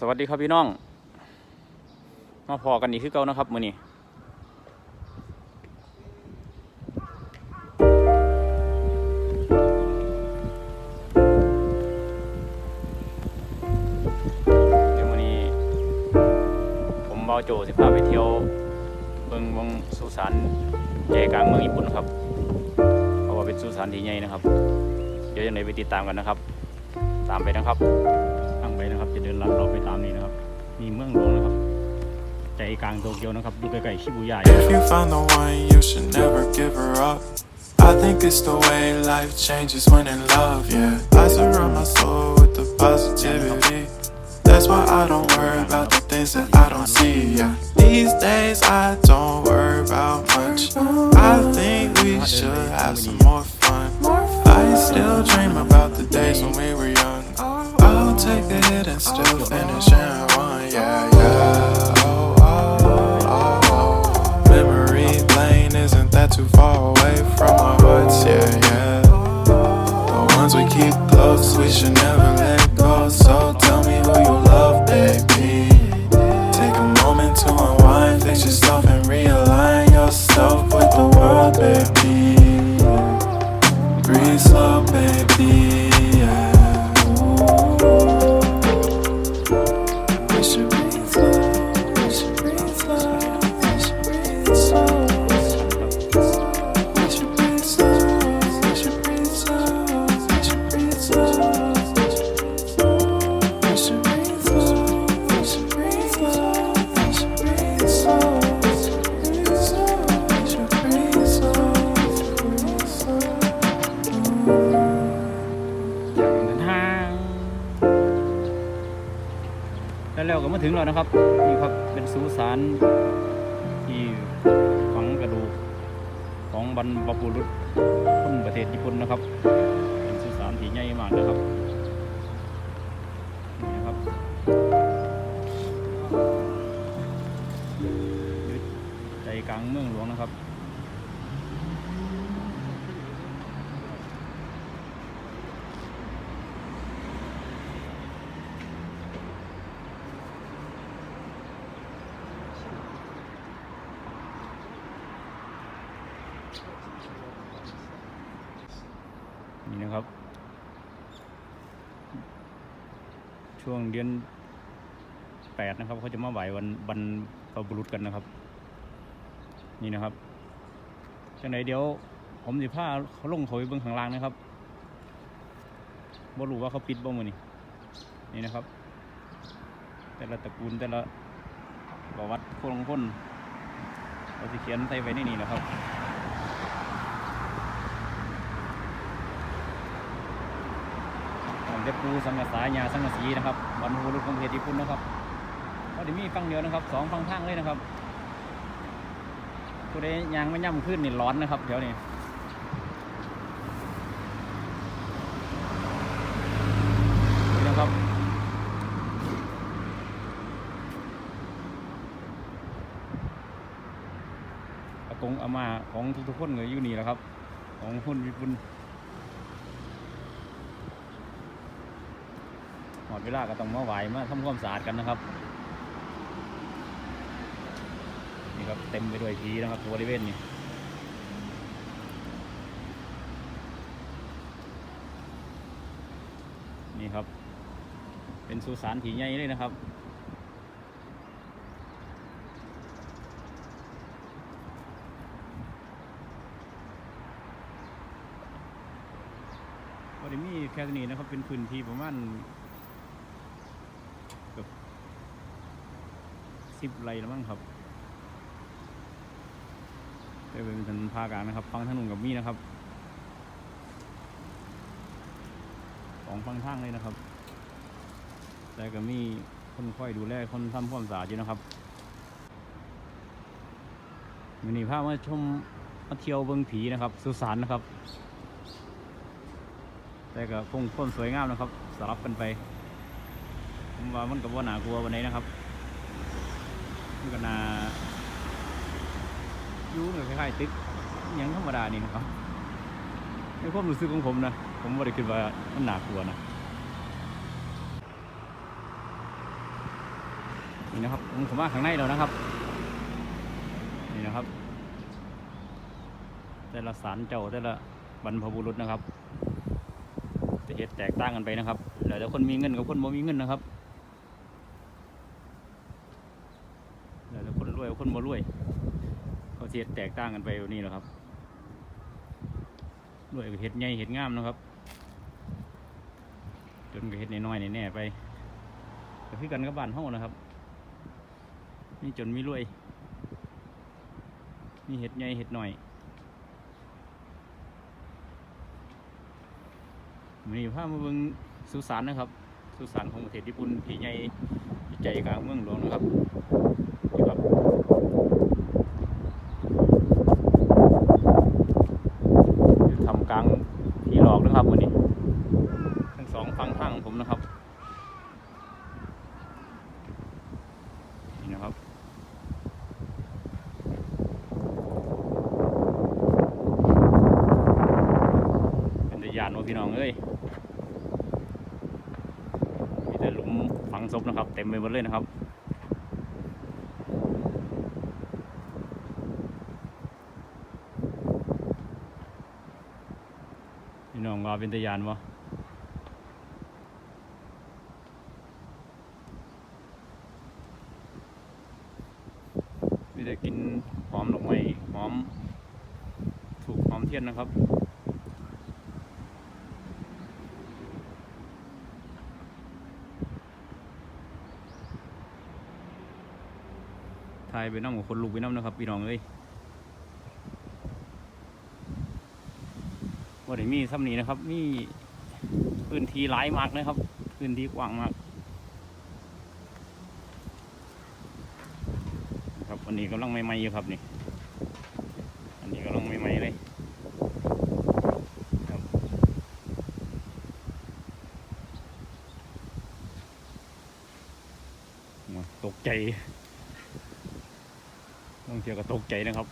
สวัสดีครับพี่น้อง มาพอกันอีกคือเก่านะครับมือนี้เดี๋ยวมือนี้ ผมเบาโจสิพาไปเที่ยวเบิ่งวงสุสานใจกลางเมืองญี่ปุ่นครับเพราะว่าเป็นสุสานที่ใหญ่นะครับ เดี๋ยวยังไงไปติดตามกันนะครับ ตามไปนะครับตั้งไปนะครับจะเดินลัดเราไปต มนี้นะครับ มีเมืองหลวงนะครับ ใจกลางโตเกียวนะครับ อยู่ใกล้ๆชิบูย่า If you found the one, you should never give her up. I think it's the way life changes when in love, yeah. I surround my soul with the positivity. That's why I don't worry about the things that I don't see, yeah. These days I don't worry about much. I think we should have some more fun. I still dream about the days when we were young. Take the hit and still finish in one, yeah, yeah. นะครับนี่ครับเป็นสุสานที่ฝังกระดูกของบรรพบุรุษคนประเทศญี่ปุ่นนะครับ เป็นสุสานที่ใหญ่มากนะครับนี่นะครับอยู่ใจกลางเมืองหลวงนะครับ นี่นะครับ ช่วงเดือนแปดนะครับเขาจะมาไหววันบรรพบุรุษกันนะครับ นี่นะครับจังไหนเดี๋ยว ผมสิผ้าเขาลงเขาไปเบื้องข้างล่างนะครับบ่รู้ว่าเขาปิดบ่มือนี่นี่นะครับ แต่ละตระกูลแต่ละประวัติคนของคนเราจะเขียนใส่ไว้ในนี่นะครับ ของเด็บปูสังกะสายาสังกะสีนะครับบรรพบุรุษของประเทศญี่ปุ่นนะครับก็เดี๋ยวมีฟังเดียวนะครับสองฟังทางเลยนะครับผู้ใดยางไม่ย่ำขึ้นนี่ร้อนนะครับเดี๋ยวนี้นะครับอากงอามาของทุกๆคนเลยอยู่นี่แหละครับ ของคนญี่ปุ่น หมดเวลาก็ต้องมาไหวมาทำความสะอาดกันนะครับ นี่ครับเต็มไปด้วยผีนะครับบริเวณนี้นี่ครับ เป็นสุสานผีใหญ่เลยนะครับก็ได้มีแค่นี้นะครับ เป็นพื้นที่ประมาณ สิบไรแล้วมั้งครับไปเป็นถนนภาคกลางนะครับ ฟังถนนกับมีนะครับสองฟังทางเลยนะครับ แต่ก็มีคนคอยดูแลคนทำความสะอาดอยู่นะครับวันนี้พามาชมมาเที่ยวเบิงผีนะครับ สุสานนะครับ แต่ก็คงคนสวยงามนะครับสลับกันไป ผมว่ามันกับว่าหนากลัววันไหนนะครับมันก็นายู่เนี่ยคล้ายๆตึกยังธรรมดานี่นะครับในความรู้สึกของผมนะ ผมไม่ได้คิดว่ามันหนากลัวนะนี่นะครับผมเข้ามาข้างในแล้วนะครับ นี่นะครับ แต่ละสารเจ้าแต่ละบรรพบุรุษนะครับจะเหตุแตกต่างกันไปนะครับแล้วแต่คนมีเงินกับคนบ่มีเงินนะครับแล้วแต่คน รวยคนบ่รวย เขาเฮ็ดแตกต่างกันไปนี่แหละครับรวยเห็ดใหญ่เห็ดงามนะครับ จนก็เห็ดน้อยๆแน่ๆไปก็คือกันกับบ้านเฮานะครับมีจนมีรวยมีเห็ดใหญ่เห็ดหน่อยมีภาพมาเบิ่งสุสานนะครับ สุสานของประเทศญี่ปุ่นที่ใหญ่ใจกลางเมืองหลวงนะครับนี่ครับอยู่ทำกลางที่หลอกนะครับวันนี้ ทั้งสองฝั่งทางของผมนะครับ นี่นะครับ เป็นตะยานว่าพี่น้องเอ้ย มีแต่หลุมฝังศพนะครับ เต็ มไปหมดเลยนะครับ พี่น้องว่าเป็นตะยานวะมีแต่กินหอมดอกไม้หอม ถูกหอมเทียนนะครับ ทาย ไปน้ำกับคนลูกไปน้ำนะครับพี่น้องเอ้ยว่าได้มีซ้ำนี้นะครับ มีพื้นที่หลายมากนะครับ พื้นที่กว้างมากครับวันนี้กำลังใหม่ๆอยู่ครับนี่อันนี้ก็ลงใหม่ๆเลยตกใจ เดียวก็ตกใจนะครับ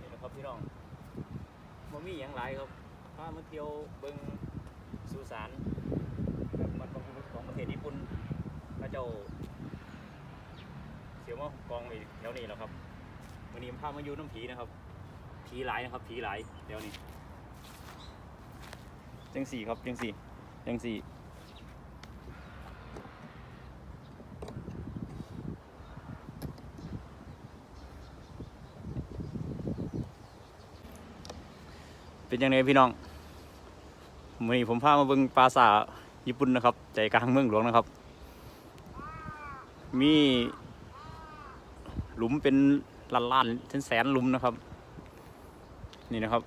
นี่นะครับพี่น้องบ่มีอย่างไรครับพา มาเที่ยวเบิงสุสานมันประพุของประเทศญี่ปุ่นพระเจ้าเสียวมากองไปแถวนี้แล้วครับวันนี้พามาอยู่น้ำผีนะครับผีหลายนะครับผีหลายเดี๋ยวนี้จังสี่ครับจังสี่จังสี่เป็นยังไงพี่น้อง วันนี้ผมพามาเบิ่งปราสาทญี่ปุ่นนะครับ ใจกลางเมืองหลวงนะครับ มีหลุมเป็นล้านล้านๆแสนหลุมนะครับ นี่นะครับ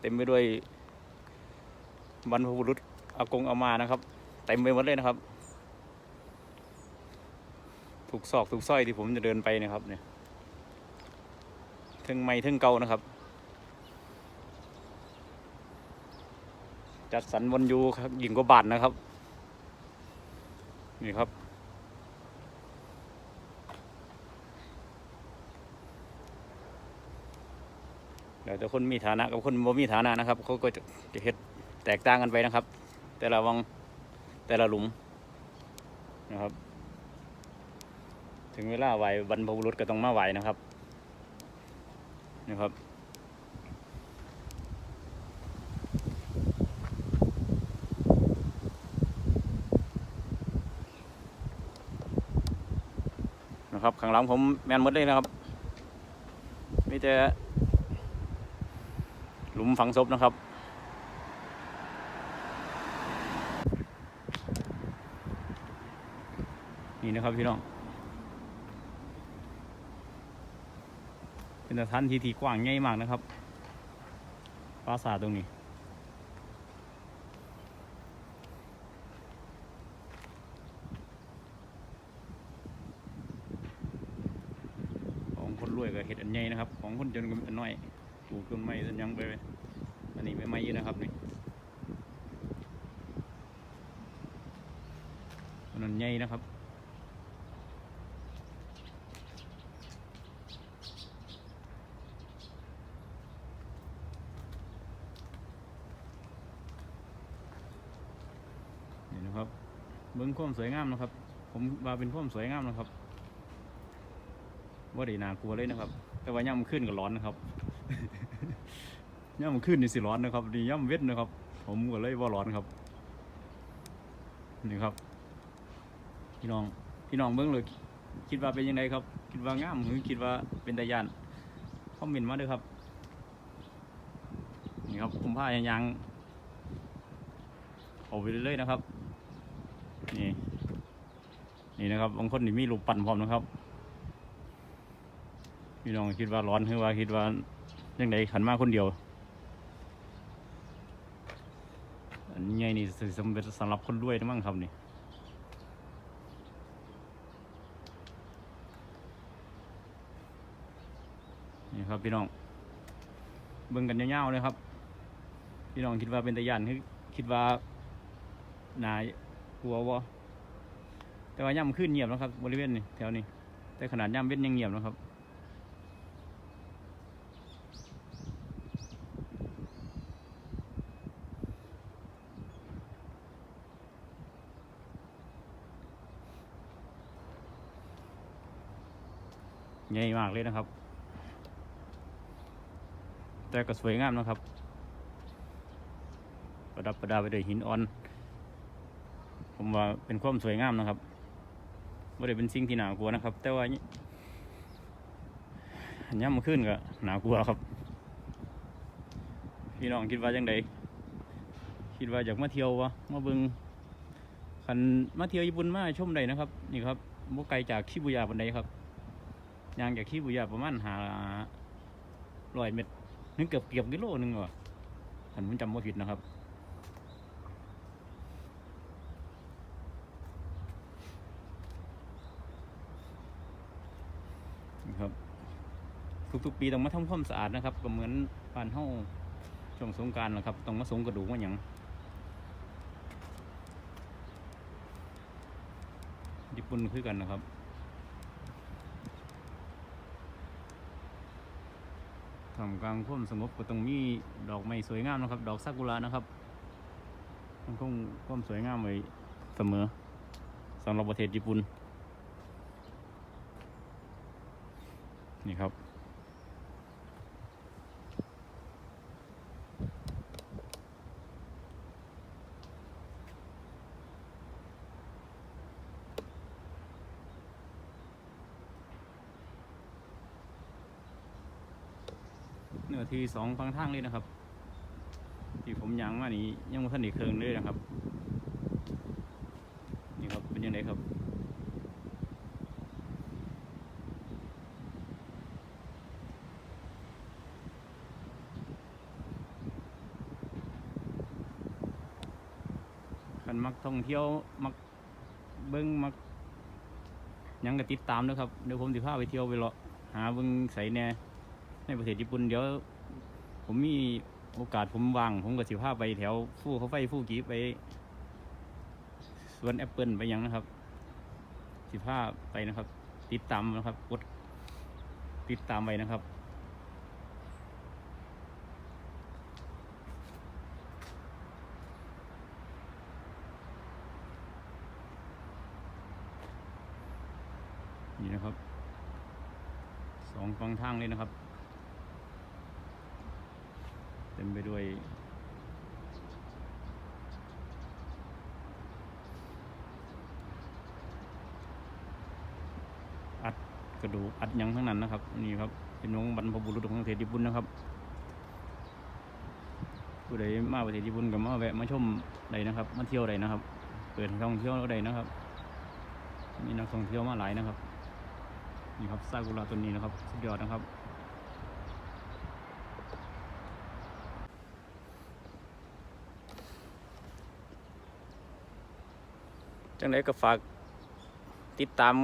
เต็มไปด้วยบรรพบุรุษอากงอามานะครับเต็มไปหมดเลยนะครับถูกซอกถูกสร้อยที่ผมจะเดินไปนะครับเนี่ยทึงไม่ทึงเก่านะครับ จัดสรรวันยูครับยิงกว่าบาทนะครับ นี่ครับเดี๋ยวแต่คนมีฐานะกับคนบ่มีฐานะนะครับ เขาก็จะจะเฮ็ดแตกต่างกันไปนะครับ แต่ละวังแต่ละหลุมนะครับ ถึงเวลาไหวบรรพบุรุษก็ต้องมาไหวนะครับนะครับ นะครับข้างหลังผมแมนมดเลยนะครับมีแต่หลุมฝังศพนะครับนี่นะครับพี่น้อง เป็นสถานที่ที่กว้างใหญ่มากนะครับปราสาทตรงนี้ รวยก็เห็ดอันใหญ่นะครับ ของคนจนก็อันน้อยปลูกต้นไม้ต้นยังไปอันนี้ไม่ไม้เยอะนะครับนี่ต้นนั้นใหญ่นะครับนี่นะครับเบิ้งความสวยงามนะครับ ผมว่าเป็นความสวยงามนะครับ ว่าได้นากลัวเลยนะครับ แต่ว่าย่ำขึ้นก็ร้อนนะครับ ย่ำขึ้นนี่สิร้อนนะครับนี่ย่ำเวทนะครับ ผมก็เลยว่าร้อนครับ นี่ครับ พี่น้อง พี่น้องเบิ้งเลยคิดว่าเป็นยังไงครับ คิดว่างามหรือคิดว่าเป็นตายานคอมเมนต์มาด้วยครับ นี่ครับผมพายางๆเอาไปเรื่อยๆนะครับ นี่ นี่นะครับบางคนนี่มีลูกปั่นพร้อมนะครับ พี่น้องคิดว่าร้อนหรือว่าคิดว่ายังไงขันมาคนเดียว อันนี้ไงนี่สิสำเร็จสำหรับคนรวยนะมั้งครับนี่นี่ครับพี่น้อง เบิ่งกันยาๆเลยครับ พี่น้องคิดว่าเป็นตะยานคือคิดว่านายกลัววะแต่ว่าย่ำขึ้นเงียบแล้วครับ บริเวณนี้แถวนี้แต่ขนาดย่ำเว้นยังเงียบนะครับ ใหญ่มากเลยนะครับ แต่ก็สวยงามนะครับ ประดับประดาไปด้วยหินอ่อน ผมว่าเป็นความสวยงามนะครับไม่ได้เป็นสิ่งที่หนากลัวนะครับ แต่ว่าย่ำขึ้นก็หนากลัวครับ พี่น้องคิดว่าจังไดคิดว่าอยากมาเที่ยววะมาบิงคันมาเที่ยวญี่ปุ่นมาชมได้นะครับ นี่ครับบ่ไกลจากชิบุย่าปันใดครับ ยางจากขี้บุยาประมาณหาร้อยเมตรนึกเกือบเกือบกิโลนึงว่ะถ้าผมจำไม่ผิดนะครับนะครับ ทุกๆปีต้องมาทำความสะอาดนะครับ ก็เหมือนปานเฮ้าช่วงสงการนะครับต้องมาสงกระดูกมาอย่างญี่ปุ่นคือกันนะครับ ทำกลางพุ่มสงบก็ตรงมีดอกไม้สวยงามนะครับ ดอกซากุระนะครับ มันคงความสวยงามไว้เสมอสำหรับประเทศญี่ปุ่นนี่ครับ นื้อที่สองฟังทางเลยนะครับ ที่ผมยังมานี่ยังไม่ทันได้เครื่องเลยนะครับ นี่ครับเป็นยังไงครับคันมักท่องเที่ยวมักเบิ้งมักยังก็ติดตามนะครับเดี๋ยวผมสิพาไปเที่ยวไปเลาะหาเบิ้งใส่แน่ ในประเทศญี่ปุ่นเดี๋ยว ผมมีโอกาสผมว่าง ผมก็สิพาพไปแถวฟูเขาไฟฟูกีไปสวนแอปเปิลไปยังนะครับ สิพาพไปนะครับ ติดตามนะครับกดติดตามไปนะครับนี่นะครับสองฝั่งทางเลยนะครับ เต็มไปด้วยอัดกระดูกอัดยังทั้งนั้นนะครับ นี่ครับเป็นวงบรรพบุรุษของประเทศญี่ปุ่นนะครับผู้ใดมาประเทศญี่ปุ่นก็มาแวะมาชมได้นะครับ มาเที่ยวได้นะครับ เปิดท่องเที่ยวได้นะครับ มีนักท่องเที่ยวมาหลายนะครับนี่ครับซากุระต้นนี้นะครับ สุดยอดนะครับ จังไดก็ฝากติดตาม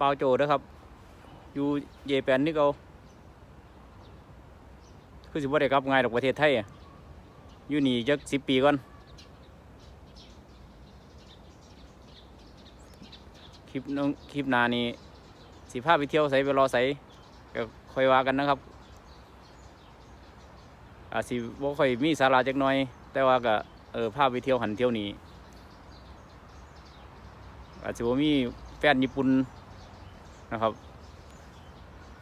บาวโจด้วยครับ อยู่เยแปนนี่เขาคือสิบ่ได้กลับง่ายดอกประเทศไทยอยู่นี่จักสิบปีก่อน คลิปน้องคลิปนานี้สิพาพไปเที่ยวใสไปรอใสก็ค่อยว่ากันนะครับ อาจสิบ่ค่อยมีสาระจักหน่อย แต่ว่าก็เออพาพไปเที่ยวหันเที่ยวนี้ อาจจะบ่ามีแฟนญี่ปุ่นนะครับ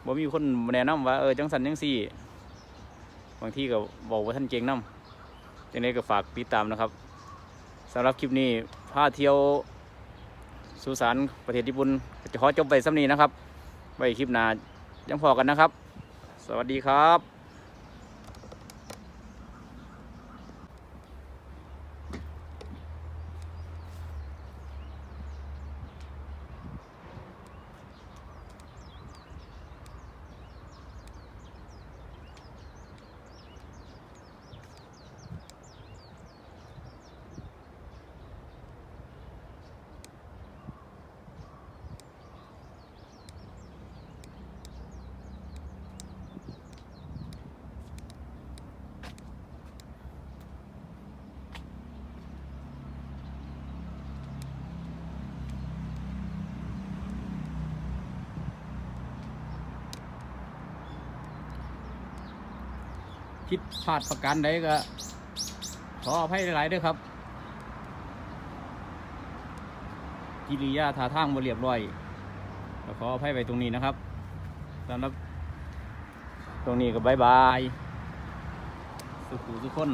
บ่มีคนแนะนำว่าเออจังสันจังซี่ บางทีก็บอกว่าท่านเก่งนำจังไดก็ฝากติดตามนะครับสำหรับคลิปนี้พาเที่ยวสุสานประเทศญี่ปุ่นจะขอจบไปสำนี้นะครับไว้คลิปหน้ายังพอกันนะครับ สวัสดีครับิดพลาดประการใดก็ขออภัยหลายๆด้วยครับ กิริยาท่าทางบ่เรียบร้อยก็ขออภัยไปตรงนี้นะครับสำหรับตรงนี้ก็บายบาย สุขุสุขคน